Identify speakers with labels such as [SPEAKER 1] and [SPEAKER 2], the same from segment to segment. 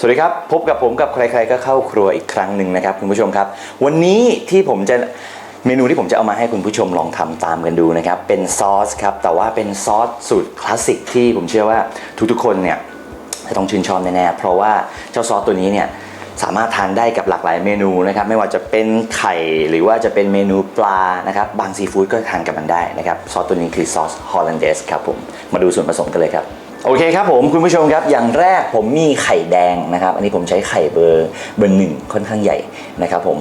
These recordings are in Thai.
[SPEAKER 1] สวัสดีครับ พบกับผมกับใครๆก็เข้าครัวอีกครั้งหนึ่งนะครับคุณผู้ชมครับ วันนี้ที่ผมจะเมนูที่ผมจะเอามาให้คุณผู้ชมลองทำตามกันดูนะครับ เป็นซอสครับ แต่ว่าเป็นซอสสูตรคลาสสิกที่ผมเชื่อว่าทุกๆคนเนี่ยจะต้องชื่นชอบแน่ๆเพราะว่าเจ้าซอสตัวนี้เนี่ยสามารถทานได้กับหลากหลายเมนูนะครับไม่ว่าจะเป็นไข่หรือว่าจะเป็นเมนูปลานะครับบางซีฟู้ดก็ทานกับมันได้นะครับซอสตัวนี้คือซอสฮอลแลนเดสครับผมมาดูส่วนผสมกันเลยครับ โอเคครับผมคุณผู้ชมครับอย่างแรกผมมีไข่แดงนะครับ อันนี้ผมใช้ไข่เบอร์เบอร์หนึ่งค่อนข้างใหญ่นะครับผม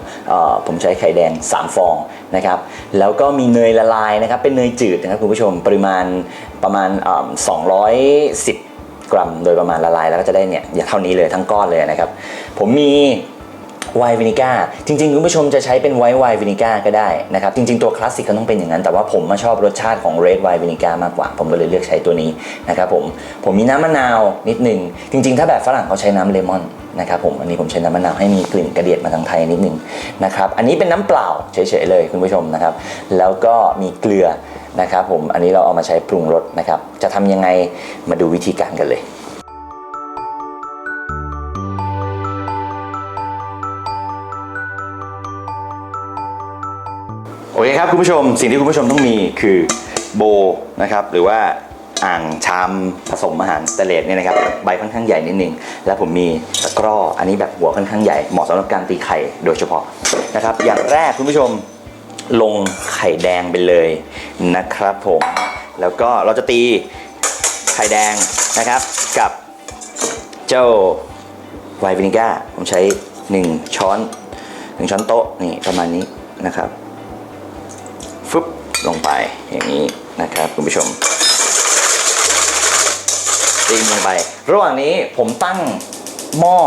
[SPEAKER 1] ผมใช้ไข่แดง 3 ฟองนะครับแล้วก็มีเนยละลายนะครับเป็นเนยจืดนะครับคุณผู้ชมปริมาณประมาณเอิ่ม210กรัม โดยประมาณละลายแล้วก็จะได้เนี่ยอย่างเท่านี้เลยทั้งก้อนเลยนะครับ ผมมี ไวน์วินิก้าจริงๆคุณผู้ชมจะใช้เป็นไวท์ไวน์วินิก้าก็ได้นะครับจริงๆตัวคลาสสิกก็ต้องเป็นอย่างนั้น แต่ว่าผมมาชอบรสชาติของเรดไวน์วินิก้ามากกว่า ผมก็เลยเลือกใช้ตัวนี้นะครับผมผมมีน้ำมะนาวนิดนึง จริงๆ ถ้าแบบฝรั่งเขาใช้น้ำเลมอนนะครับผมอันนี้ผมใช้น้ำมะนาวให้มีกลิ่นกระเดียดมาทางไทยนิดนึงนะครับอันนี้เป็นน้ำเปล่าเฉยๆเลยคุณผู้ชมนะครับแล้วก็มีเกลือนะครับผมอันนี้เราเอามาใช้ปรุงรสนะครับจะทำยังไงมาดูวิธีการกันเลย โอเคครับคุณผู้ชมสิ่งที่คุณผู้ชมต้องมีคือโบนะครับหรือว่าอ่างชามผสมอาหารสเตเลสเนี่ยนะครับใบค่อนข้างใหญ่นิดนึงแล้วผมมีตะกร้ออันนี้แบบหัวค่อนข้างใหญ่เหมาะสำหรับการตีไข่โดยเฉพาะนะครับ อย่างแรกคุณผู้ชมลงไข่แดงไปเลยนะครับผมแล้วก็เราจะตีไข่แดงนะครับกับเจ้าไวน์วินิก้าผมใช้ 1 ช้อน 1 ช้อนโต๊ะนี่ประมาณนี้นะครับ ฟึบลงไปอย่างนี้นะครับคุณผู้ชมตีลงไประหว่างนี้ผมตั้งหม้อ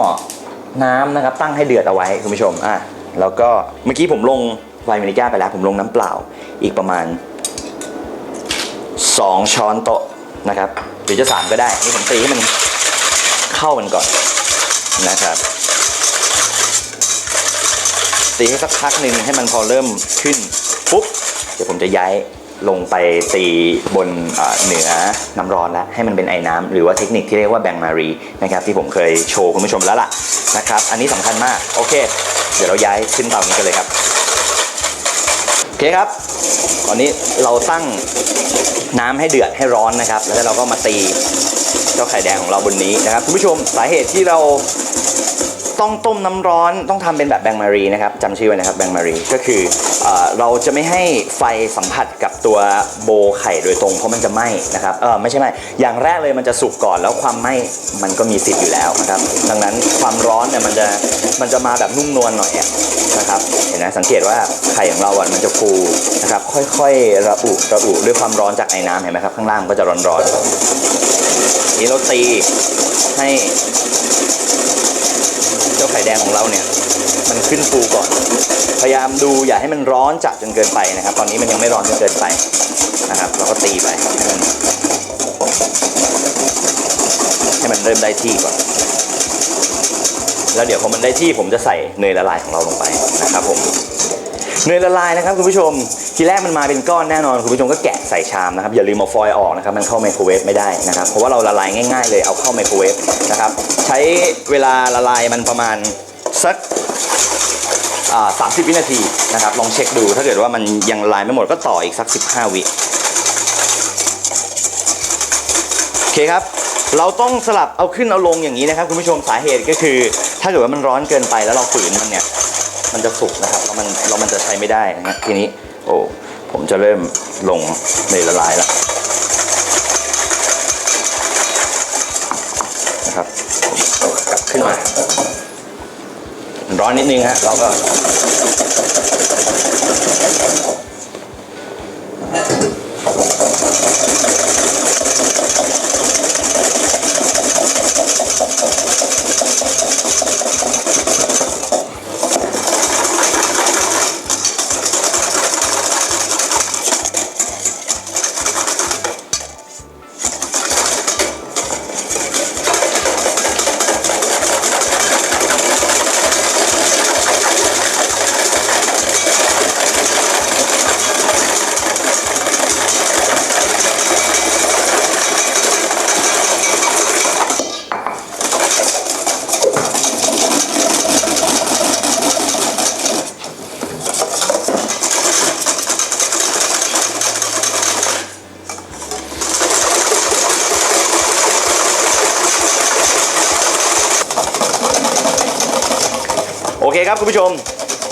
[SPEAKER 1] น้ำนะครับตั้งให้เดือดเอาไว้คุณผู้ชมอะแล้วก็เมื่อกี้ผมลงไวน์เมนิก้าไปแล้วผมลงน้ำเปล่าอีกประมาณ 2 ช้อนโต๊ะนะครับหรือจะสามก็ได้นี่ผมตีให้มันเข้ากันก่อนนะครับตีให้สักพักหนึ่งให้มันพอเริ่มขึ้นปุ๊บ ดี๋ยวผมจะย้ายลงไปตีบนเอ่อเหนือน้ำร้อนแล้วให้มันเป็นไอ้น้ำหรือว่าเทคนิคที่เรียกว่าแบงมารีนะครับที่ผมเคยโชว์คุณผู้ชมแล้วล่ะนะครับอันนี้สำคัญมากโอเค เดี๋ยวเราย้ายขึ้นเตานี้กันเลยครับโอเคครับ ตอนนี้เราตั้งน้ำให้เดือดให้ร้อนนะครับ แล้วเราก็มาตีเจ้าไข่แดงของเราบนนี้นะครับคุณผู้ชมสาเหตุที่เราต้องต้มน้ำร้อนต้องทำเป็นแบบแบงมารีนะครับจำชื่อไว้นะครับแบงมารีก็คือ เราจะไม่ให้ไฟสัมผัสกับตัวโบไข่โดยตรงเพราะมันจะไหม้นะครับเออไม่ใช่ไหมอย่างแรกเลยมันจะสุกก่อนแล้วความไหม้มันก็มีสิทธิ์อยู่แล้วนะครับ ดังนั้นความร้อนเนี่ยมันจะมันจะมาแบบนุ่มนวลหน่อยนะครับเห็นไหมสังเกตว่าไข่ของเราอะมันจะฟูนะครับค่อยๆระอุระอุด้วยความร้อนจากไอ้น้ำเห็นไหมครับข้างล่างมันก็จะร้อนๆนี่เราตีให้ ไข่แดงของเราเนี่ย มันขึ้นฟูก่อน พยายามดูอย่าให้มันร้อนจัดจนเกินไปนะครับ ตอนนี้มันยังไม่ร้อนจนเกินไปนะครับ เราก็ตีไป ให้มันเริ่มได้ที่ก่อน แล้วเดี๋ยวพอมันได้ที่ผมจะใส่เนยละลายของเราลงไปนะครับผมเนยละลายนะครับคุณผู้ชม ทีแรกมันมาเป็นก้อนแน่นอนคุณผู้ชมก็แกะใส่ชามนะครับอย่าลืมเอาฟอยล์ออกนะครับมันเข้าไมโครเวฟไม่ได้นะครับเพราะว่าเราละลายง่าย ๆ เลยเอาเข้าไมโครเวฟนะครับใช้เวลาละลายมันประมาณสักสามสิบวินาทีนะครับลองเช็คดูถ้าเกิดว่ามันยังละลายไม่หมดก็ต่ออีกสัก 15 วิโอเคครับเราต้องสลับเอาขึ้นเอาลงอย่างนี้นะครับคุณผู้ชมสาเหตุก็คือ ถ้าเกิดว่ามันร้อนเกินไปแล้วเราฝืนมันเนี่ย มันจะสุกนะครับแล้วมันแล้วมันจะใช้ไม่ได้นะฮะทีนี้โอ้ผมจะเริ่มลงในละลายแล้วนะครับผมกลับขึ้นมาร้อนนิดนึงฮะเราก็ ครับคุณผู้ชม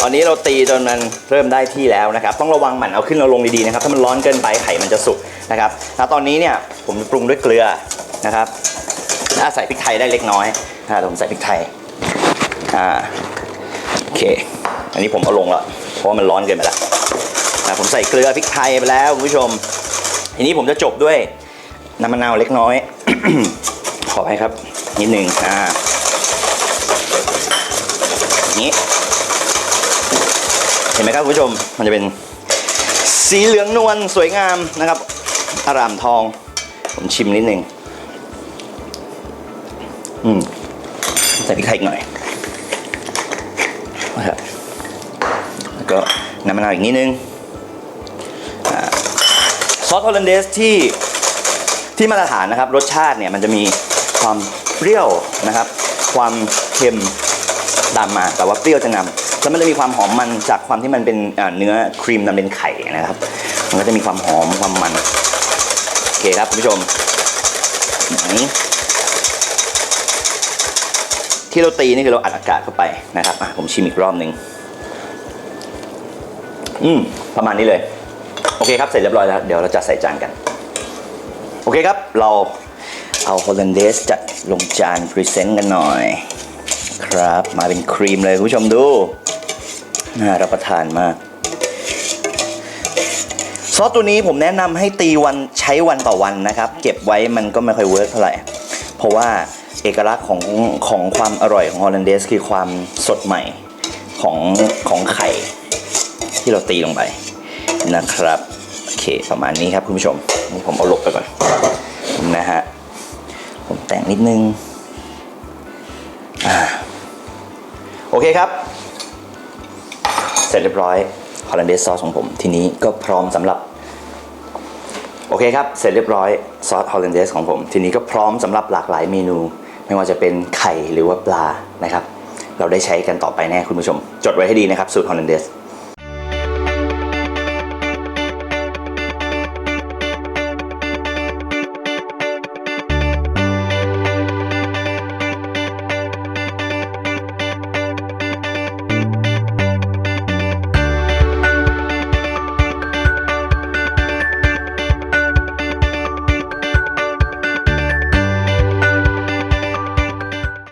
[SPEAKER 1] ตอนนี้เราตีจนมันเริ่มได้ที่แล้วนะครับ ต้องระวังหมั่นเอาขึ้นเอาลงดีๆนะครับ ถ้ามันร้อนเกินไปไข่มันจะสุกนะครับ แล้วตอนนี้เนี่ยผมจะปรุงด้วยเกลือนะครับถ้าใส่พริกไทยได้เล็กน้อยอ่าผมใส่พริกไทย อ่า โอเค อันนี้ผมเอาลงแล้ว เพราะว่ามันร้อนเกินไปแล้วผมใส่เกลือพริกไทยไปแล้วคุณผู้ชม ทีนี้ผมจะจบด้วยน้ำมะนาวเล็กน้อย ขอให้ครับ นิดหนึ่งอ่า อย่างนี้ เห็นไหมครับคุณผู้ชม มันจะเป็นสีเหลืองนวลสวยงามนะครับ อารามทอง ผมชิมนิดหนึ่งอืม ใส่พริกไทยหน่อยนะครับแล้วก็น้ำมะนาวอีกนิดนึงอ่าซอสฮอลแลนเดสที่ที่มาตรฐานนะครับ รสชาติเนี่ยมันจะมีความเปรี้ยวนะครับ ความเค็ม ตามมาแต่ว่าเปรี้ยวจะนำแล้วมันจะมีความหอมมันจากความที่มันเป็นเนื้อครีมนำเป็นไข่นะครับ มันก็จะมีความหอมความมันโอเคครับคุณผู้ชมที่เราตีนี่คือเราอัดอากาศเข้าไปนะครับผมชิมอีกรอบหนึ่งอืมประมาณนี้เลย โอเคครับเสร็จเรียบร้อยแล้ว เดี๋ยวเราจะใส่จานกัน โอเคครับ เราเอาฮอลแลนเดสจัดลงจานพรีเซนต์กันหน่อย ครับ มาเป็นครีมเลยคุณผู้ชมดูน่ารับประทานมาก ซอสตัวนี้ผมแนะนำให้ตีวันใช้วันต่อวันนะครับ เก็บไว้มันก็ไม่ค่อยเวิร์กเท่าไหร่ เพราะว่าเอกลักษณ์ของของความอร่อยของฮอลแลนเดสคือความสดใหม่ของของไข่ที่เราตีลงไปนะครับโอเคประมาณนี้ครับคุณผู้ชมนี่ผมเอาหลบไปก่อนนะฮะผมแต่งนิดนึง เคครับ เสร็จเรียบร้อยฮอลแลนเดสซอสของผม ทีนี้ก็พร้อมสำหรับ โอเคครับ เสร็จเรียบร้อยซอสฮอลแลนเดสของผม ทีนี้ก็พร้อมสำหรับหลากหลายเมนู ไม่ว่าจะเป็นไข่หรือว่าปลานะครับ เราได้ใช้กันต่อไปแน่คุณผู้ชม จดไว้ให้ดีนะครับสูตรฮอลแลนเดส